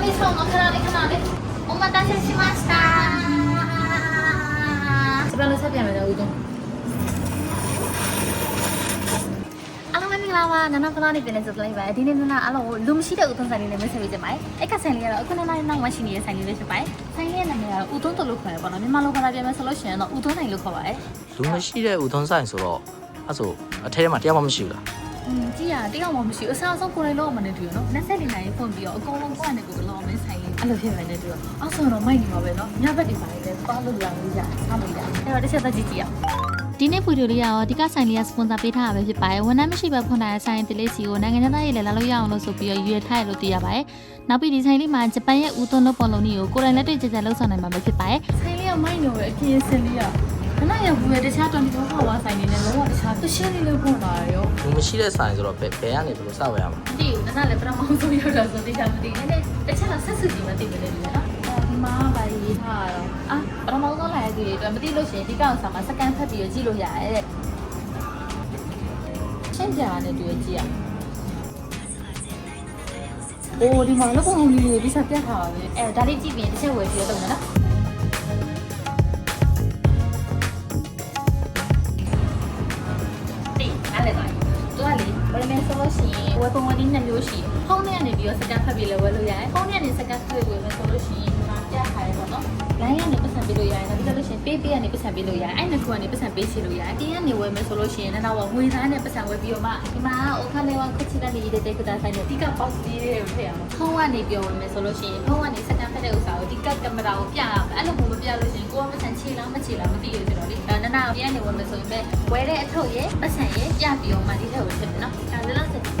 လေးဆောင်တော့ခဏလေးခဏလေးお待たせしましたစပယ်လို့ဆက်ပြန်မယ်တော့ဦးတော့အားလုံးပဲမင်္ဂလာပါနာနာဖလာနေပြန်နေဆိုလိုက်ပါဒီနေ့နာနာအားလုံးကိုလူမရှိတဲ့ဦးသွန်းဆိုင်လေးနဲ့မိတ်ဆက်ပေးကြပါမယ်အဲ့ကဆိုင်လေးကတော့အခုနာနာနောက်မှရှိနေတဲ့ဆိုင်လေးလေးဖြစ်ပါတယ်ဆိုင်လေးရဲ့နာမည်ကတော့ဦးသွန်းတော်လို့ခေါ်ရပါတော့မြန်မာလိုခေါ်တာပြန်မယ်ဆိုလို့ရှိရင်တော့ဦးသွန်းဆိုင်လို့ခေါ်ပါတယ် လူမရှိတဲ့ဦးသွန်းဆိုင်ဆိုတော့အဲ့ဆိုအထဲထဲမှာတရားမှမရှိဘူးလား อืม ကြည့်ရတယောက်မှမရှိဘူးအစားအဆုံးကိုယ်လေးလောက်မှနေတူရနော်24နိုင်ဖွင့်ပြီးတော့အကုန်လုံးကိုယ့်အနေကိုယ်လောက်မင်းဆိုင်လေးအဲ့လိုဖြစ်မယ်နဲ့တူတော့အောက်ဆုံးတော့မိုက်နေမှာပဲနော်ညဘက်ဒီပါလေသွားလို့ရလို့ရအားမရအဲ့တော့တစ်ချက်သက်ကြည့်ကြည့်အောင်ဒီနေ့ဗီဒီယိုလေးရောဒီကဆိုင်လေးကစပွန်ဆာပေးထားတာပဲဖြစ်ပါတယ်ဝန်ထမ်းမရှိဘဲဖွင့်ထားတဲ့ဆိုင်တလေးစီကိုနိုင်ငံခြားသားရေးလည်းလာလို့ရအောင်လို့ဆိုပြီးတော့ရွေထားရလို့သိရပါတယ်နောက်ပြီးဒီဆိုင်လေးမှာဂျပန်ရဲ့ဦးသွန်းလို့ပေါ်လုံးကြီးကိုကိုယ်တိုင်လက်တွေ့ကြကြလှုပ်ဆောင်နိုင်မှာပဲဖြစ်ပါတယ်ဆိုင်လေးကမိုက်နေပဲအပြင်စင်လေးက ခဏရောက်ဘူးလေတခြား24ခါဝါဆိုင်နေနဲ့လုံးဝတခြားသရှင်းလေးလေးဖွင့်လာရောလူမရှိတဲ့ဆိုင်ဆိုတော့ဘယ်ဘယ်ကနေဘယ်လိုစဝယ်ရမှာမသိဘူးနားလည်းပထမဆုံးရောက်တာဆိုတိကျမသိဘူးနည်းနည်းတခြားတော့ဆက်စုကြည့်မသိဘူးလေဒီနော်ဒီမှာပါရေးထားတော့အာပထမဆုံးလာရတဲ့ဒီတွေမသိလို့ရှိရင်ဒီကောင်ဆာမှာစကန်ဖတ်ပြီးကြည့်လို့ရတယ်တဲ့ရှင်းပြရတဲ့တွေ့ကြည့်ရအိုးဒီမှာလောပုံလေးလေးဒီစားပြတ်ထားပါပဲအဲဒါလေးကြည့်ပြီးတစ်ချက်ဝယ်ပြီးတော့နော် ဝယ်ပုံဝယ်ဒီနှစ်မျိုးရှိဖုန်းထဲကနေပြီးတော့စကန်ဖတ်ပြီးလည်းဝယ်လို့ရတယ်ဖုန်းထဲကနေစကန်ဖတ်ပြီးဝယ်မယ်ဆိုလို့ရှိရင်ဒီမှာပြထားတယ်ပေါ့နော်လိုင်းကနေပတ်စံပေးလို့ရတယ်နောက်ပြီးတော့လို့ရှိရင်ပေးပေးကနေပတ်စံပေးလို့ရတယ်အဲ့နှစ်ခုကနေပတ်စံပေးချလို့ရတယ်တင်းကနေဝယ်မယ်ဆိုလို့ရှိရင်နောက်တော့ငွေသားနဲ့ပတ်စံဝယ်ပြီးတော့မှဒီမှာအိုခါလေးဝခုချီတဲ့နေတဲ့တေကတာဆိုင်နဲ့ဒီကပေါက်သေးတယ်ထည့်အောင်ဖုန်းကနေပြောဝယ်မယ်ဆိုလို့ရှိရင်ဖုန်းကနေစကန်ဖက်တဲ့ဥစ္စာကိုဒီကကင်မရာကိုပြရအောင်အဲ့လိုမျိုးမပြလို့ရှိရင်ကိုကပတ်စံချေလားမချေလားမသိရဆိုတော့လေဒါနနာတင်းကနေဝယ်မယ်ဆိုရင်ပဲဝယ်တဲ့အထုပ်ရဲ့ပတ်စံရဲ့ပြပြီးတော့မှဒီထက်ကိုထည့်မယ်နော်ဒါလည်းတော့ဒီကဆက်မှာတစ်ချက်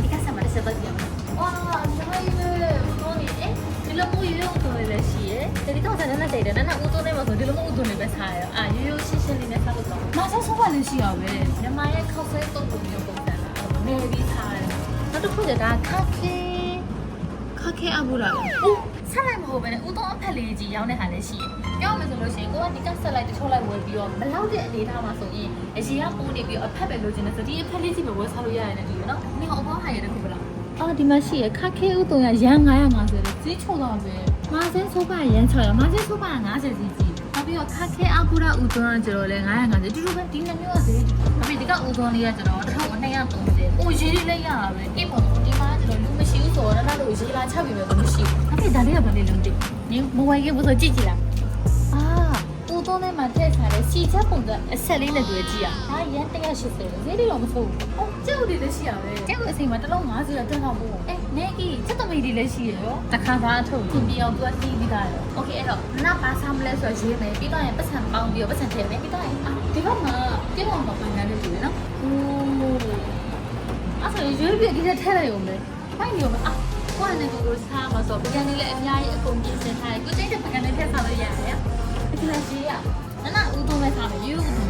တော့ကြည့်အောင်ဝါကျွန်တော်ရဲ့ဘုန်းကြီးအဲ့ဒီလိုမျိုးရုပ်တော်လေးရှိရဲဒီကောင်ကလည်းနဲ့တယ်နဲ့ဦးသွန်းနေမှာဆိုဒီလိုမျိုးဦးသွန်းနေပဲစားရအာရိုးရိုးရှင်းရှင်းလေးနဲ့စားလို့တော့မဆောဆောပါလေးရှိရပဲမြန်မာရဲ့ခောက်ဆွဲတုပ်ပုံမျိုးပုံစံလားနေပြီးစားတယ်နောက်တစ်ခုကဒါခါခေခါခေအဘူးလားဦးဆက်လိုက်မဟုတ်ပဲနဲ့ဦးသွန်းအဖက်လေးကြီးရောင်းတဲ့ဟာလည်းရှိရပြောမယ်ဆိုလို့ရှိရင်ကိုကဒီကဆက်လိုက်တချို့လိုက်ဝယ်ပြီးတော့မလောက်တဲ့အနေထားမှာဆိုရင်အရင်ကပိုးနေပြီးတော့အဖက်ပဲလိုချင်တယ်ဆိုဒီအဖက်လေးကြီးပဲဝယ်စားလို့ရရတယ်ဒီနော်မင်းအဘောဟာရတဲ့ခုပလား အော်ဒီမှာရှိရခက်ခဲဥတုံရရန်950လေကြီးချုံတော့ပဲမာစင်းဆိုပါရန်600မာစင်းဆိုပါ90စီကြီးနောက်ပြီးတော့ခက်ခဲအကူရဥတုံကကျတော့လေ950တူတူပဲဒီနှစ်မျိုးကဈေးနောက်ပြီးဒီကဥတုံလေးကကျတော့1230အိုရေးလေးလည်းရတာပဲအေးပေါ့ဒီမှာကျတော့လူမရှိဘူးဆိုတော့လည်းလို့ရေးလာချက်ပြီးပဲမရှိဘူးနောက်ပြီးဒါလေးကဘာလေးလုံးတိနင်မဝိုင်ကဘယ်ဆိုကြည့်ကြည့်လားအာ သွန်းထဲမှာထည့်ထားတဲ့စီချက်ပုံစံအဆက်လေးနဲ့တွေ့ကြည့်ရ။ဒါရန်180လို့ဈေးတိတော့မဆိုးဘူး။ဟုတ်ကျုပ်တွေလည်းရှိရပဲ။ကျုပ်အစိမ်းမှာတစ်လုံး90လောက်တက်တော့ဘူး။အဲနေကြီးချက်သမီးတွေလည်းရှိရရော။တခါသားအထုပ်ပြင်ပြအောင်သူကတီးပြီးသားရော။ Okay အဲ့တော့နာပါဆမ်းလဲဆိုရေးမယ်ပြီးတော့ရင်ပတ်စံပေါင်းပြီးတော့ပတ်စံထည့်မယ်ပြီးတော့ရင်အာဒီဘက်မှာပြေပေါင်းပေါင်းနိုင်တယ်တွေ့နော်။ဟိုးအဲ့ဆိုရွေးပြဒီထက်ထည့်လိုက်ရုံပဲ။ဖိုက်နေရောအာကိုယ်နဲ့ကိုယ်ကိုစားမှာဆိုပကံလေးလည်းအများကြီးအကုန်ပြင်ဆင်ထားတယ်။ကိုယ်တိတ်တဲ့ပကံလေးထည့်စားလို့ရတယ်။ 플래시 야. 나나 우동에 사는 유 우 동.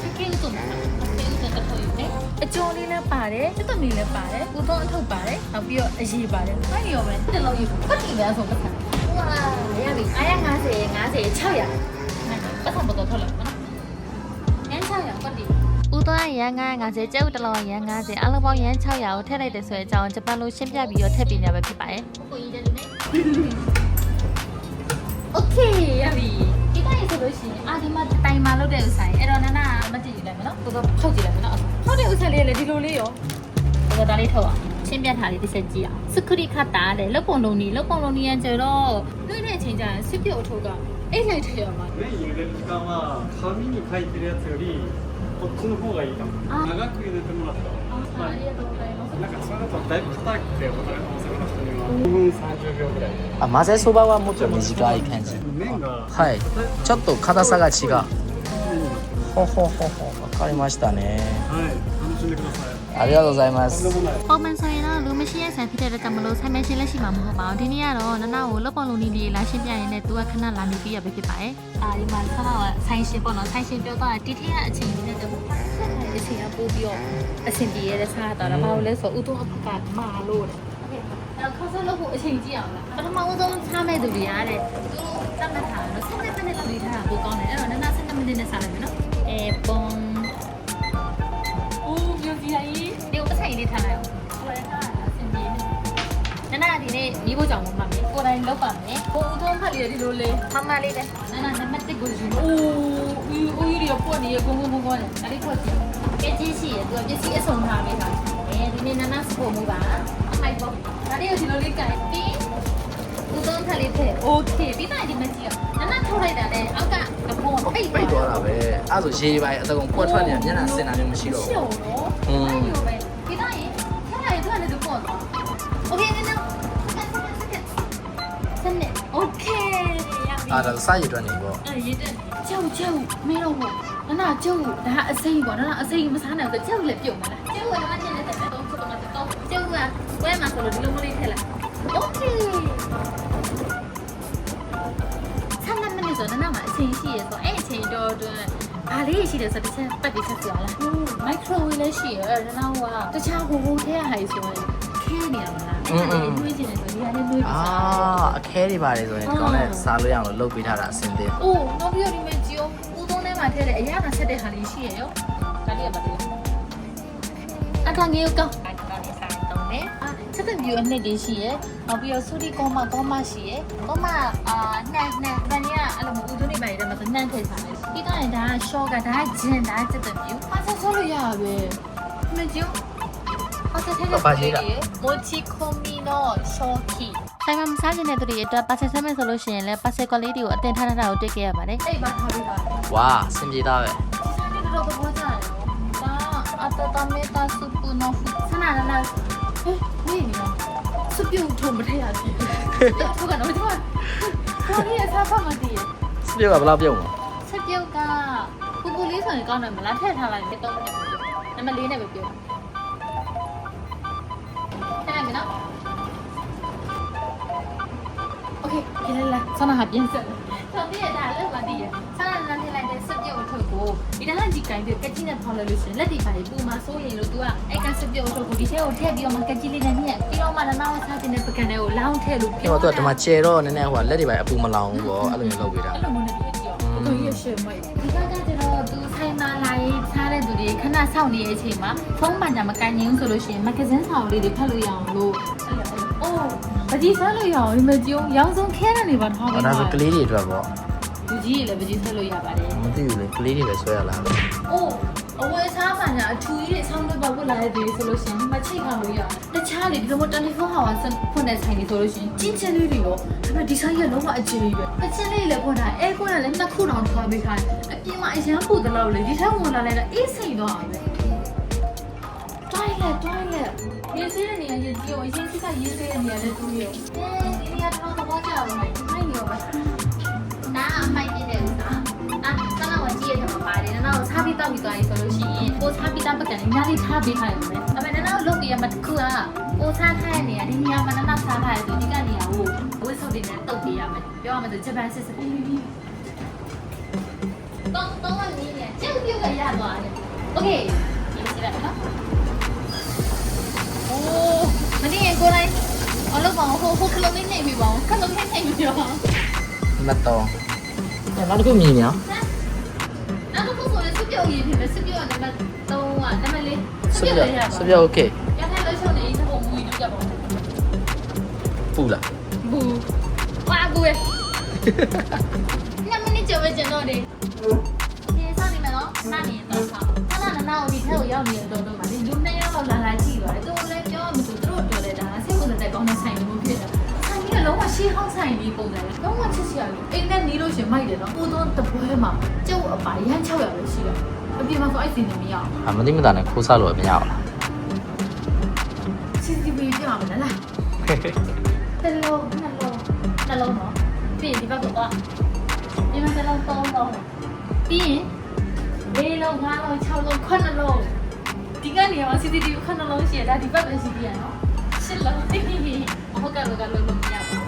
그게 우 동. 그게 우동 같아 요 네. အကျိုးလေးလည်းပါတယ်တက်တက်လေးလည်းပါတယ်ဥသုံးအထုပ်ပါတယ်နောက်ပြီးတော့အရေးပါတယ်အဲ့ဒီရောပဲတက်လို့ရပတ်တည်ရဆိုပတ်ခါဝါရပြီ950 50 600ပတ်ခါပတ်တော့ထွက်လာနော်ရန်600ပတ်တည်ဥသောရန်950ကျုပ်တလောရန်950အလုံးပေါင်းရန်600ကိုထည့်လိုက်တဲ့ဆိုတဲ့အကြောင်းဂျပန်လိုရှင်းပြပြီးတော့ထည့်ပေးကြပါဖြစ်ပါတယ်။ကိုကြီးတဲ့လူနဲ့။ Okay ရပြီ။ လိုက်ဆိုလို့ရှိရင်အာဒီမှာတိုင်မာလောက်တဲ့ဥစ္စာရင်အဲ့တော့နနာမကြည့်ယူလိုက်မယ်နော်ကိုကထုတ်ကြည့်လိုက်မယ်နော်ဟုတ်တဲ့ဥစ္စာလေးလေဒီလိုလေးရောကိုကဒါလေးထုတ်အောင်ရှင်းပြထားလေးတစ်ချက်ကြည့်အောင်စကူရီခတ်တာလေလောက်ပုံလုံးနီလောက်ပုံလုံးနီရန်ကျတော့တွေ့တဲ့အချိန်ကျရင်စစ်ပြုတ်အထုတ်ကအိတ်လိုက်ထရမှာမင်းရေလေးကမှခါမီးကြီးခိုက်တဲ့ရတဲ့ こっちの方がいいかも。あ。長く茹でてもらったあありがとうございます。なんかそれだとだいぶ硬くて大阪の人には2分30秒ぐらい。あ混ぜそばはもっと短い感じ。麺が。はい。ちょっと硬さが違う。ほほほほわかりましたね。はい。楽しんでください ။အားရသောဆိုင်မှာပုံမှန်ဆိုရင်တော့လူမရှိရဲ့ဆိုင်ဖြစ်တဲ့အတွက်မလို့ဆိုင်မရှင်လက်ရှိမှာမဟုတ်ပါဘူး။ဒီနေ့ကတော့နနာကိုလောပုံလုံးနီးလေးလာရှင်းပြရင်းနဲ့သူကခဏလာနေပြီးရပဲဖြစ်ပါတယ်။အာဒီမှာဆမောကဆိုင်ရှင်ပေါ့နော်။ဆိုင်ရှင်ပြောတော့ဒီထဲကအချိန်ကြီးနဲ့တူအချိန်ကပို့ပြီးတော့အဆင်ပြေရတဲ့စားတာတော့ဘာလို့လဲဆိုတော့ဥတုအဖကမာလို့တဲ့။အဲ့ခေါင်းဆက်လို့ကိုအချိန်ကြည့်အောင်လားပထမဦးဆုံးစားမဲ့သူတွေကတဲ့သူတို့သတ်မှတ်ထားတော့7မိနစ်လောက်လေးထားတာပိုကောင်းတယ်အဲ့တော့နည်းနည်း7မိနစ်နဲ့စားလိုက်မယ်နော်အဲပုံ Oh, meu vi aí. လေးထားလိုက်အောင်ကိုယ်ထားအဆင်ပြေနေနနာဒီနေ့မိဖို့ကြောင့်မမှတ်မယ်ကိုယ်တိုင်လုပ်ပါမယ်ကိုဦးသုံးဖက်လေးဒီလိုလေးဖမ်းမလေးလေးနနာနံပါတ်1ကိုယူအိုးဦးဦးရီပေါ်နေကုန်းကုန်းကုန်းကုန်းလေးဒါလေးခွက်ကြည့်ကဲကြည့်ရှိရသူကပစ္စည်းအစုံထားပေးတာအဲဒီနေ့နနာစပို့မှုပါအမိုက်ပေါ့ဒါလေးကိုဒီလိုလေးကန်ပြီးဦးသုံးဖက်လေးထည့် okay ပြီးမှဒီမကြည့်ရနနာထုတ်လိုက်တာနဲ့အောက်ကအပေါ်ပိတ်ပိတ်သွားတာပဲအဲ့ဒါဆိုရေပိုင်အတကုံပွက်ထွက်နေတာမျက်နှာစင်တာမျိုးမရှိတော့ဘူးရှိတော့နော် အဲ့ဒါစရည်တွက်နေပေါ့ အဲ့ရတဲ့ကျုပ်ကျုပ်မင်းတော့နနာကျုပ်ဒါအစိမ့်ပေါ့နနာအစိမ့်မစားနိုင်ဘူးကျုပ်လည်းပြုတ်မလားကျုပ်ကလည်းချင်းနေတဲ့တော့ချက်တော့တော့ကျုပ်ကဝဲမှာဆိုလို့ဒီလိုမလေးထည့်လိုက်โอเคဆမ်းနမနေဆိုနနာမှာအချိန်ရှိရဆိုအဲ့အချိန်တော့တွန်းဘာလေးရှိတယ်ဆိုတစ်ချက်ပတ်ပြီးချက်ပြရလားမိုက်ခရိုဝေးလည်းရှိရနနာကတခြားဟိုဟိုထဲရဟိုဆိုရင် ခဲနေရမလားအဲ့ဒါလေးနှွေးချင်တယ်ဆိုဒီကလည်းနှွေးပြီးအာစားအခဲတွေပါတယ်ဆိုရင်ဒီကောင်နဲ့စားလို့ရအောင်လို့လုပ်ပေးထားတာအဆင်သင့်။အိုးနောက်ပြီးတော့ဒီမဲ့ကြည့်အောင်ဦးသုံးထဲမှာထည့်တဲ့အရာကဆက်တဲ့ဟာလေးရှိရရော။ဒါလေးကဘာလဲ။အထငယ်ကောင်း။အဲ့ဒါလေးစားတော့မယ်။အာချက်တဲ့ view အနှစ်တည်းရှိရ။နောက်ပြီးတော့စူဒီကောမကောမရှိရ။ကောမအာနှက်နှက်ဗန်နီကအဲ့လိုဦးသုံးနေပါရတဲ့မှာနှက်ထည့်စားတယ်။ဒီတိုင်းဒါက short ကဒါက gin ဒါကချက်တဲ့ view ။အားဆက်ဆိုလို့ရပါပဲ။မကြည့် အားဆက်ထည့်တဲ့မိုချီကိုမီနိုရှော့ကီဆိုင်မှာမစားခြင်းတဲ့သူတွေအတွက်ပါဆယ်ဆက်မယ်ဆိုလို့ရှိရင်လည်းပါဆယ်ကော်လေးတွေကိုအတင်ထားတာကိုတွေ့ခဲ့ရပါတယ်အဲ့ဘာထားပြီးတာလဲဝါအဆင်ပြေသားပဲဒီလိုတော့ဘောကြတယ်။ဒါအတတမေတာစုပနောဖဆနာနာဟဲ့နေနော်စပြုတ်ထုံမထရဘူး။ထုတ်ကတော့ဒီမှာကိုကြီးအစားဖတ်မတည်စပြုတ်ကဘယ်လောက်ပြုတ်မလဲ။စပြုတ်ကပူပူလေးဆိုရင်ကောင်းတယ်မလားထည့်ထားလိုက်တယ်တော့မဖြစ်ဘူး။နံပါတ်၄နဲ့ပဲပြော။ထည့်လိုက် မယ်နော်။ Okay ပြန်လာဆနာဟာပြန်ဆက်။တော်ပြည့်တာလောက်ပါတည်ရ။ဆနာနာထည့်လိုက်တဲ့စပြုတ်အထုပ်ကိုဒီတန်းကြီးကိုင်းပြီးကကြီးနဲ့ဖောက်လိုက်လို့ရှင်လက်ဒီပါပူမှာစိုးရင်လို့ तू ကအဲ့ကစပြုတ်အထုပ်ကိုဒီထဲကိုထည့်ပြီးတော့မှကကြီးလေးနဲ့ညက်ပြီးတော့မှနာနာဝစားတင်တဲ့ပကံတွေကိုလောင်းထည့်လို့ဒီမှာသူကဒီမှာကျဲတော့နည်းနည်းဟိုလက်တွေပိုင်းအပူမလောင်ဘူးပေါ့အဲ့လိုမျိုးလုပ်ပေးတာအဲ့လိုမျိုးနဲ့ပြည့်ကြည့်အောင်ကိုကြီးရရှေ့မိုက်ဒီက ဏစောင့်နေတဲ့အချိန်မှာဖုန်းမှန်တာမကန်ရင်ဆိုလို့ရှိရင်မဂဇင်းစာအုပ်လေးတွေဖတ်လို့ရအောင်လို့အိုးပကြီးစားလို့ရအောင်ဒီမကြုံရောင်စုံခဲနေနေပါထားဟောပြီးဒါဆိုကလေးတွေအတွက်ပေါ့လူကြီးတွေလည်းပကြီးစားလို့ရပါတယ်မသိဘူးလေကလေးတွေပဲဆွဲရလား။အိုးအဝယ်စားမှညာအထူကြီးတွေဆောင်းတော့ပါဝတ်လာတဲ့တွေဆိုလို့ရှိရင်ဒီမှာချိတ်ခါလို့ရ။တခြားလေဒီလိုမျိုး24 hour ဖွင့်တဲ့ဆိုင်တွေဆိုလို့ရှိရင်ချင်းချင်းလေးတွေရောဒါပေမဲ့ဒီဆိုင်ကလုံးဝအကြီးပဲ။ အချင်းလေးလည်းဖွင့်တာအဲကွန်းကလည်းနှစ်ခုတောင်ထားပေးထားတယ်။အပြင်မှာအရန်ပူတယ်လို့လေဒီထက်ဝင်လာလိုက်တော့အေးစိန်တော့အောင်ပဲ။ toilet toilet ရေးစတဲ့နေရာကြီးကိုအရင်ကရေးစတဲ့နေရာလေးတူရော။အဲဒီနေရာတော့တော့ကြောက်တယ်။မိုက်ရောပဲ။နားအမိုက်ပြည့်တဲ့ဥစ္စာ။အာဆန္ဒဝင်ကြည့်ရတော့ပါတယ်။နောက်စားပြီးတောက်ပြီးသွားပြီဆိုလို့ရှိရင်ကိုစားပြီးတောက်ပကံအများကြီးထားပေးထားရမယ်။ဒါပေမဲ့နောက် လုပ်ပြီးရမှတစ်ခုကကိုစားထားတဲ့နေရာဒီနေရာမှာနောက်စားထားရဆိုဒီကနေရာကိုဝစ်ဆုပ်တွေနဲ့တုပ်ပေးရမယ်။ပြောရမယ်ဆိုဂျပန်စစ်စစ်ပြီးပြီး။တော့တော့ဝင်နေတယ်။ကျုပ်ပြုတ်ရရသွားတယ်။ Okay ဒီစီလိုက်နော်။အိုးမနေ့ကကိုလိုက်အလုပ်ပါဟိုဟိုကလုံးလေးနေပြီပါခလုံးလေးနေပြီပါမတော်ညနောက်တစ်ခုမြင်ညာနောက်တစ်ခုဆိုရင်စစ်ပြုတ်ရည်ဖြစ်မယ်စစ်ပြုတ်ကနံပါတ်3ကနံပါတ်4 Sebelah. Sebelah okey. Yang saya lepas ni saya mau mui juga bang. Pula. Bu. Wah aku eh. Nak mana cuba jenuh deh. Dia sang ni mana? Sang ni tu sang. Sang ni nak di tahu yang ni tu tu mana. Di rumah yang kau lalai jiwa. Itu oleh jauh betul terus tu dah dah. Saya pun tak kau nak saya mungkin. လုံးဝရှေးဟောင်းဆိုင်ပြီးပုံစံလုံးဝချစ်စရာအိမ်နဲ့နီးလို့ရှင်မိုက်တယ်နော်ပိုးသွန်းတပွဲမှာကျုပ်အပါရမ်း600ပဲရှိတယ် အပြင်မှာဆိုအဲ့စင်နေမရအောင်အမသိမသာနဲ့ခိုးစားလို့မရဘူးလား CCTV ပြအောင်လားတစ်လုံးနှလုံးနှလုံးနော်ပြီးရင်ဒီဘက်ကတော့ဒီမှာတစ်လုံးသုံးလုံးပြီးရင်လေးလုံးငါးလုံး၆လုံးခုနှစ်လုံးဒီကနေမှာ CCTV ခုနှစ်လုံးရှိရဒါဒီဘက်ပဲရှိပြရနော်ရှစ်လုံးတိတိဟုတ်ကဲ့လောကလုံးလုံးမရဘူး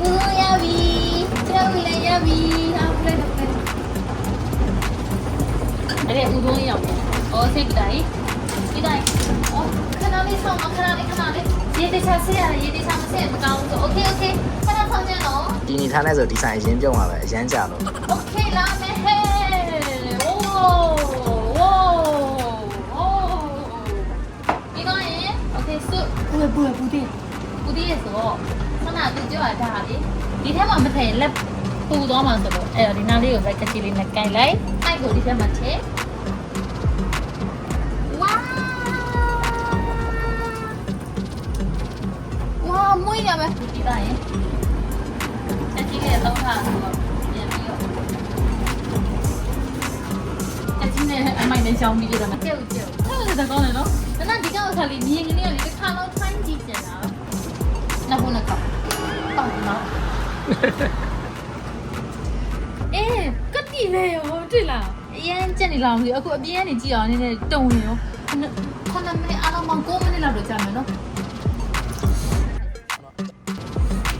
ဦးရပြီကျောင်းလည်းရပြီ အဲ့ဥဒုံးရောက်။အော်စိတ်တိုင်။စိတ်တိုင်။အော်ခဏလေးဆောင်ခဏလေးခဏလေး။ရေတခြားဆေးရတယ်ရေတခြားမဆေးမကောင်းဘူးဆို။ Okay okay ခဏဆောင်ကြတော့။ဒီနေထားလိုက်ဆိုဒီဆိုင်အရင်ပြုံးမှာပဲအရန်ကြလို့။ Okay လာမယ်ဟဲ့။ Wow wow wow ဒီတော့ရင် Okay ဆုဘူဘူဘူဒီ။ဘူဒီရဆိုတော့ခဏသူကြွရတာလေ။ဒီထဲမှာမထည့်လက် ပူသွားမှာဆိုတော့အဲ့တော့ဒီနားလေးကိုပဲကချီလေးနဲ့ကင်လိုက်အိုက်ကိုဒီထဲမှာထည့်ဝါဝါမွေးရမယ်ဒီတိုင်းကချီလေးတော့ထားဆိုတော့ပြန်ပြီးတော့ကချီနဲ့အမိုက်နဲ့ရှောင်းပြီးရမှာကြောက်ကြောက်အဲ့ဒါကောင်းတယ်နော်ဒါနဲ့ဒီကောင်ကလေးမြင်ကလေးကလေးတစ်ခါတော့ time ကြည့်ကြတာနောက်ဘုန်းကတော့ပေါ့နော်အေး ပဲရောတွေ့လားအရင်ကြက်နေလားမသိဘူးအခုအပြင်းကနေကြည့်အောင်နည်းနည်းတုံနေရောခုနမိနစ်အားလုံးပေါင်း9မိနစ်လောက်တော့ကြာမယ်နော်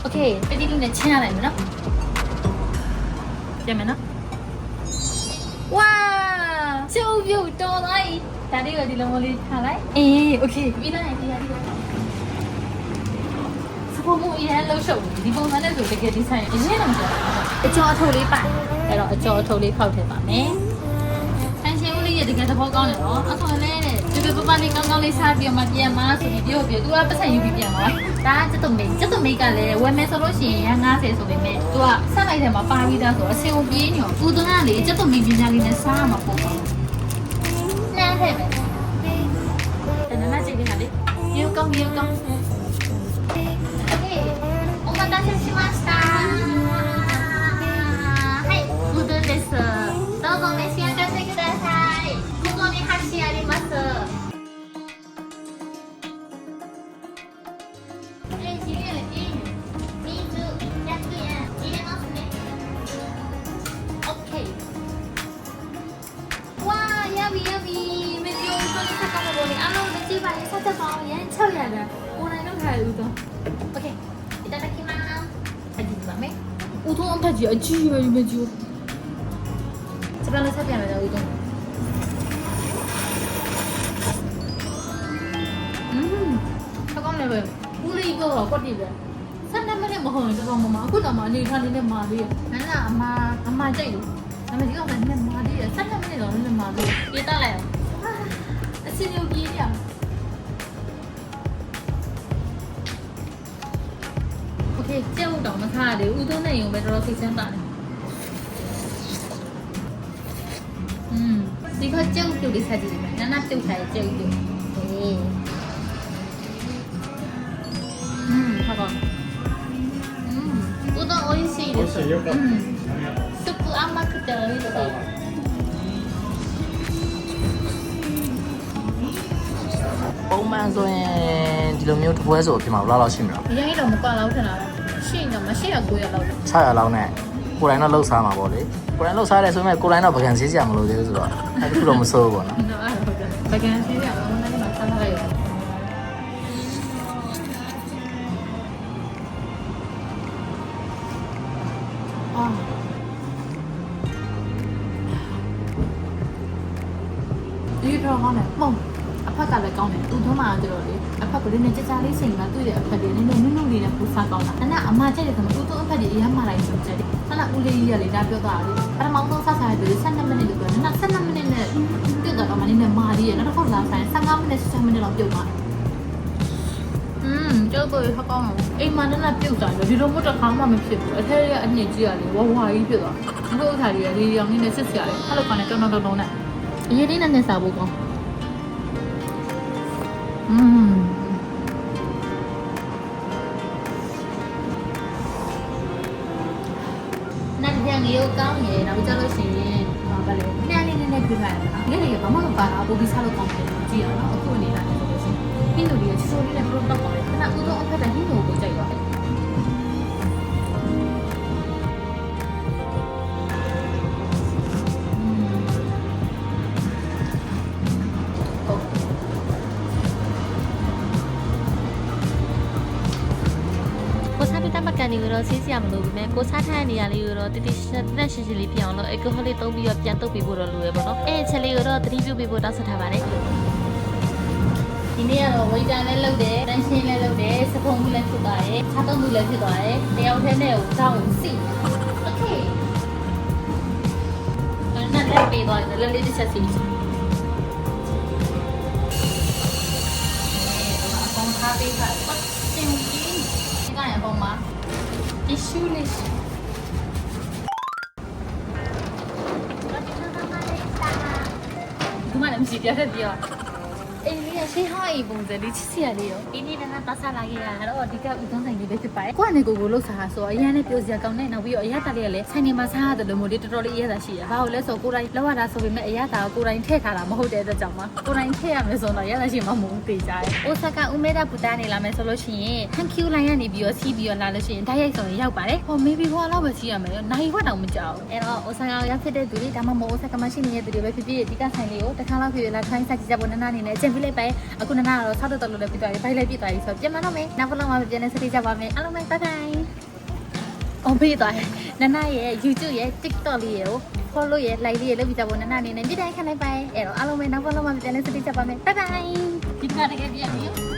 Okay ပတိလေးနဲ့ချင်းရလိုက်မယ်နော်ပြန်မယ်နော်ဝါချုပ်ပြုတ်တော်သွားပြီဒါလေးကိုဒီလုံးလေးထားလိုက်အေး Okay ပြီးလိုက်ပြီးလိုက် ဒီရဒီရစပေါ်မူအရင်လှုပ်ရှုပ်ဒီပုံစံနဲ့ဆိုတကယ်ဒီဆိုင်အရင်တော့မကြောက်ဘူးအကျော်အထုပ်လေးပိုက်အဲ့တော့အကျော်အထုပ်လေးဖောက်ထည့်ပါမယ်ဆန်ရှင်ဦးလေးရတကယ်သဘောကောင်းတယ်နော်အခုလည်းတဲ့ဒီပပလေးကောင်းကောင်းလေးစားပြီးမှပြန်မဆိုပြီးပြောပြသူကပတ်စံယူပြီးပြန်သွားဒါကစက်တုံမိတ်စက်တုံမိတ်ကလည်းဝယ်မယ်ဆိုလို့ရှိရင်50ဆိုပေမဲ့သူကဆက်လိုက်တယ်မှာပါပြီးသားဆိုတော့အစင်ပြေးညောဦးသွန်းကလေစက်တုံမိတ်ပညာလေးနဲ့စားရမှာပေါ့နှမ်းထည့်မယ်တနမကြည့်နေတာလေယူကောင်းယူကောင်းお待たせしました。はい、うどんです。どうぞ召し上がってください。ここに箸あります。え、きれい、いい。水100円入れますね。オッケー。わあ、や。めっちゃう、 ထုံးအဖက်ကြီးအကြီးပဲမကြီး။စပယ်နဲ့ဆက်ပြန်မယ်ဦးထုံး။อืมကောင်းတယ်ပဲ။ဦးလေးကတော့ကွက်တိပဲ။ဆက်နေမနဲ့မဟုတ်ရင်တော့မမအခုတော့မအနေထားနေနဲ့မာသေးရဲ့။နန်းကအမအမကြိုက်လို့။ဒါပေမဲ့ဒီကမှနဲ့မာသေးရဲ့။ဆက်နေမနဲ့တော့လည်းမာသေးရဲ့။ပြေးတက်လိုက်အောင်။အစင်းရုပ်ကြီးရအောင်။ ဟေးကြက်ဥတောင်မခါသေးဘူးဥသွန်းနဲ့ရုံပဲတော်တော်စိတ်ချမ်းသာတယ်อืมဒီခါကြက်ဥပြုတ်လေးဆက်ကြည့်မယ်နာနာပြုတ်ထားတဲ့ကြက်ဥပြုတ်ဟေးอืมခါကောอืมဥသွန်း oil စီးတယ်ဆိုอืมစပူအမကတဲ့ oil စီး ပုံမှန်ဆိုရင်ဒီလိုမျိုးတပွဲဆိုဖြစ်မှာဘယ်လောက်လောက်ရှိမလား။ဒီတိုင်းတော့မကွာလောက်ထင်တာပဲ ရှင်းတော့မရှိရကိုရလောက်တယ်600လောက်နဲ့ကိုယ်တိုင်တော့လှုပ်ရှားမှာပေါ့လေကိုယ်တိုင်လှုပ်ရှားတယ်ဆိုပေမဲ့ကိုယ်တိုင်တော့ဗကန်စီးစရာမလိုသေးဘူးဆိုတော့အဲ့ဒီလိုမစိုးဘူးပေါ့နော်နော်အဲ့ဒါဟုတ်တယ်ဗကန်စီးရအောင်လည်းမဆက်လိုက်ရဘူးအာဒီတော့ကောင်းတယ်ပုံအဖက်ကလည်းကောင်းတယ်သူတို့မှကြတော့လေအဖက်ကလေးနဲ့ကြကြလေးစိန်ကတွေ့တဲ့အဖက်လေး စားကောင်းတာအဲ့ဒါအမကြိုက်တယ်ဆိုတော့သူတို့အဖက်ကြီးအရမ်းမှလိုက်ဆိုကြတယ်အဲ့ဒါဦးလေးကြီးကလေဒါပြောတာလေပထမဆုံးဆက်စားရတယ်12မိနစ်လို့ပြောတယ်နောက်12မိနစ်နဲ့ပြုတ်တော့မှနည်းနည်းမာသေးတယ်နောက်တစ်ခေါက်လာဆိုင်15မိနစ်16မိနစ်လောက်ပြုတ်သွားတယ်อืมကျုပ်တို့ဟောကောင်းအောင်အိမ်မှာလည်းပြုတ်တာလေဒီလိုမျိုးတစ်ခါမှမဖြစ်ဘူးအထက်ကအညစ်ကြီးရတယ်ဝဝါကြီးဖြစ်သွားဒီလိုထားရလေရောင်လေးနဲ့စစ်စရာလေအဲ့လိုကောင်းတယ်တုံတုံတုံတုံနဲ့အရေးလေးနဲ့နဲ့စားဖို့ကောင်းอืม ရေကောင်းရေနောက်ကြလို့ရှိရင်ဘာပဲလဲနှမ်းလေးနဲ့နဲ့ပြလိုက်ရတာဒီလေဘာမှမပါတာပိုပြီးစားလို့ကောင်းတယ်ကြည့်ရအောင်အခုအနေနဲ့ တွေကိုတော့ဆေးစရာမလိုဘူးမဲ့ကိုစားထားတဲ့နေရာလေးကိုတော့တိတိကျကျရှင်းရှင်းလေးပြအောင်လို့အကိုဟိုလေးသုံးပြီးတော့ပြန်တုပ်ပေးဖို့တော့လိုရပါတော့အဲ့ချက်လေးကိုတော့တတိပြုပေးဖို့တောင်းဆိုထားပါတယ် ဒီနေ့ကတော့ဝေတာလည်းလုပ်တယ်တန်းရှင်းလည်းလုပ်တယ်စပုံမှုလည်းဖြစ်သွားတယ်ခြားတုံးမှုလည်းဖြစ်သွားတယ်တယောက်တည်းနဲ့ကိုကြောက်စီโอเคအဲ့နဲ့လက်ပေးသွားတယ်လက်လေးတစ်ချက်စီအကောင်ထား ပေးထားတယ်။တင်ကြီးဒီကရပုံမှာ issue လေးရှိဒီမှာလည်း မရှိပြတ်ပြီးတော့အေးလေးရှေးဟောအေးပုံစံလေးချစ်စရာလေးရောဒီနေ့ကပတ်စားလာခဲ့ရတော့ဒီကဥသုံးဆိုင်လေးပဲဖြစ်ပါတယ်ကိုကနေကိုကိုလှုပ်စားဆိုအရင်နဲ့ပြောစရာကောင်းတဲ့နောက်ပြီးတော့အရသာလေးကလည်းဆိုင်နေမှာစားရတယ်လို့မို့လေးတော်တော်လေးအရသာရှိရဘာလို့လဲဆိုကိုယ်တိုင်လောက်ရတာဆိုပေမဲ့အရသာကိုကိုယ်တိုင်ထည့်ထားတာမဟုတ်တဲ့အတွက်ကြောင့်ပါကိုယ်တိုင်ထည့်ရမယ်ဆိုတော့အရသာရှိမှမဟုတ်သေးကြတယ်အိုဆာကာဥမေဒါပူတာနေလာမယ်ဆိုလို့ရှိရင် thank you line ကနေပြီးတော့စီးပြီးတော့လာလို့ရှိရင်ဓာတ်ရိုက်ဆိုရင်ရောက်ပါတယ်ဟော maybe ဟောလောက်ပဲစီးရမယ်နိုင်ဝက်တောင်မကြောက်အဲ့တော့အိုဆာကာရောက်ဖြစ်တဲ့သူတွေဒါမှမဟုတ်အိုဆာကာမရှိနေတဲ့သူတွေပဲဖြစ်ဖြစ်ဒီကဆိုင်လေးကိုတစ်ခါလောက်ဖြစ်လာထိုင်းစားကြည့်ကြဖို့နနာအနေနဲ့အကျင့်ပြလိုက်ပဲအခုနနာကတော့ဆောက်တော့တော်လို့လည်းပြသွားပြီဘိုက်လည်းပြသွားပြီဆိုတော့ပြန်မတော့မယ်နောက်ဘလောက်မှပြန်နေစတိကြပါမယ်အားလုံးပဲ bye bye အောင်ပေးသွားတယ်နနာရဲ့ YouTube ရဲ့ TikTok လေးရဲ့ကို follow ရဲ့ like လေးရဲ့လုပ်ပြီးကြဖို့နနာအနေနဲ့ပြတိုင်းခံလိုက်ပါအဲ့တော့အားလုံးပဲနောက်ဘလောက်မှပြန်နေစတိကြပါမယ် bye bye ဒီကတကယ်ပြန်ပြီ